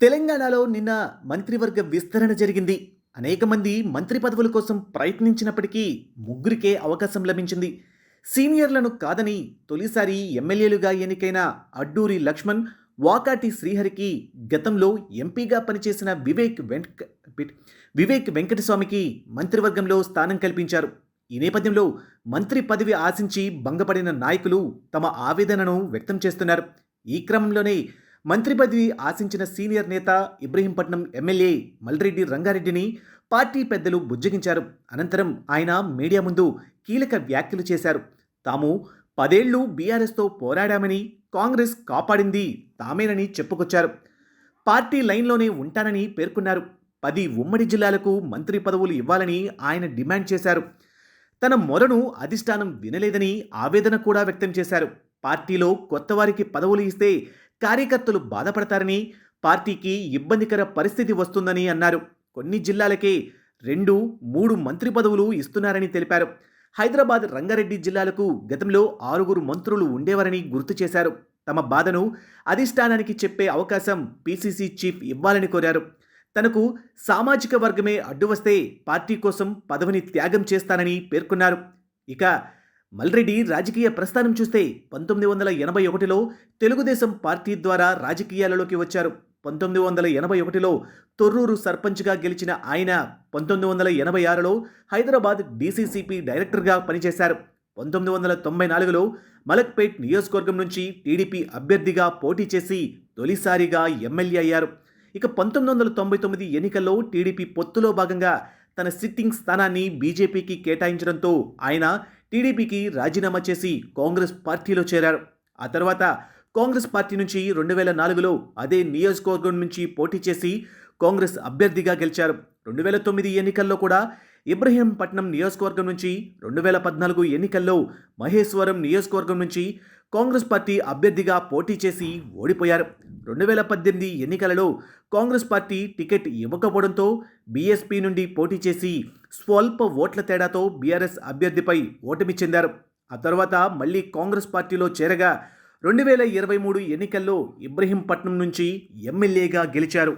తెలంగాణలో నిన్న మంత్రివర్గ విస్తరణ జరిగింది. అనేక మంది మంత్రి పదవుల కోసం ప్రయత్నించినప్పటికీ ముగ్గురికే అవకాశం లభించింది. సీనియర్లను కాదని తొలిసారి ఎమ్మెల్యేలుగా ఎన్నికైన అడ్డూరి లక్ష్మణ్ వాకాటి శ్రీహరికి గతంలో ఎంపీగా పనిచేసిన వివేక్ వెంక వివేక్ వెంకటస్వామికి మంత్రివర్గంలో స్థానం కల్పించారు. ఈ నేపథ్యంలో మంత్రి పదవి ఆశించి భంగపడిన నాయకులు తమ ఆవేదనను వ్యక్తం చేస్తున్నారు. ఈ క్రమంలోనే మంత్రి పదవి ఆశించిన సీనియర్ నేత ఇబ్రహీంపట్నం ఎమ్మెల్యే మల్రెడ్డి రంగారెడ్డిని పార్టీ పెద్దలు బుజ్జగించారు. అనంతరం ఆయన మీడియా ముందు కీలక వ్యాఖ్యలు చేశారు. తాము పదేళ్ళు బీఆర్ఎస్తో పోరాడామని కాంగ్రెస్ కాపాడింది తామేనని చెప్పుకొచ్చారు. పార్టీ లైన్లోనే ఉంటానని పేర్కొన్నారు. పది ఉమ్మడి జిల్లాలకు మంత్రి పదవులు ఇవ్వాలని ఆయన డిమాండ్ చేశారు. తన మొరను అధిష్టానం వినలేదని ఆవేదన కూడా వ్యక్తం చేశారు. పార్టీలో కొత్తవారికి పదవులు ఇస్తే కార్యకర్తలు బాధపడతారని పార్టీకి ఇబ్బందికర పరిస్థితి వస్తుందని అన్నారు. కొన్ని జిల్లాలకే రెండు మూడు మంత్రి పదవులు ఇస్తున్నారని తెలిపారు. హైదరాబాద్ రంగారెడ్డి జిల్లాలకు గతంలో ఆరుగురు మంత్రులు ఉండేవారని గుర్తు చేశారు. తమ బాధను అధిష్టానానికి చెప్పే అవకాశం పీసీసీ చీఫ్ ఇవ్వాలని కోరారు. తనకు సామాజిక వర్గమే అడ్డు వస్తే పార్టీ కోసం పదవిని త్యాగం చేస్తానని పేర్కొన్నారు. ఇక మల్రెడ్డి రాజకీయ ప్రస్థానం చూస్తే పంతొమ్మిది వందల ఎనభై ఒకటిలో తెలుగుదేశం పార్టీ ద్వారా రాజకీయాలలోకి వచ్చారు. పంతొమ్మిది వందల ఎనభై ఒకటిలో తొర్రూరు సర్పంచ్గా గెలిచిన ఆయన పంతొమ్మిది వందల ఎనభై ఆరులో హైదరాబాద్ డీసీసీపీ డైరెక్టర్గా పనిచేశారు. పంతొమ్మిది వందల తొంభై నాలుగులో మలక్పేట్ నియోజకవర్గం నుంచి టీడీపీ అభ్యర్థిగా పోటీ చేసి తొలిసారిగా ఎమ్మెల్యే అయ్యారు. ఇక పంతొమ్మిది వందల తొంభై తొమ్మిది ఎన్నికల్లో టీడీపీ పొత్తులో భాగంగా తన సిట్టింగ్ స్థానాన్ని బీజేపీకి కేటాయించడంతో ఆయన టీడీపీకి రాజీనామా చేసి కాంగ్రెస్ పార్టీలో చేరారు. ఆ తర్వాత కాంగ్రెస్ పార్టీ నుంచి రెండు వేల నాలుగులో అదే నియోజకవర్గం నుంచి పోటీ చేసి కాంగ్రెస్ అభ్యర్థిగా గెలిచారు. రెండు వేల తొమ్మిది ఎన్నికల్లో కూడా ఇబ్రహీంపట్నం నియోజకవర్గం నుంచి రెండు వేల పద్నాలుగు ఎన్నికల్లో మహేశ్వరం నియోజకవర్గం నుంచి కాంగ్రెస్ పార్టీ అభ్యర్థిగా పోటీ చేసి ఓడిపోయారు. రెండు వేల పద్దెనిమిది ఎన్నికలలో కాంగ్రెస్ పార్టీ టికెట్ ఇవ్వకపోవడంతో బీఎస్పీ నుండి పోటీ చేసి స్వల్ప ఓట్ల తేడాతో బీఆర్ఎస్ అభ్యర్థిపై ఓటమి చెందారు. ఆ తర్వాత మళ్ళీ కాంగ్రెస్ పార్టీలో చేరగా రెండు వేల ఇరవై మూడు ఎన్నికల్లో ఇబ్రహీంపట్నం నుంచి ఎమ్మెల్యేగా గెలిచారు.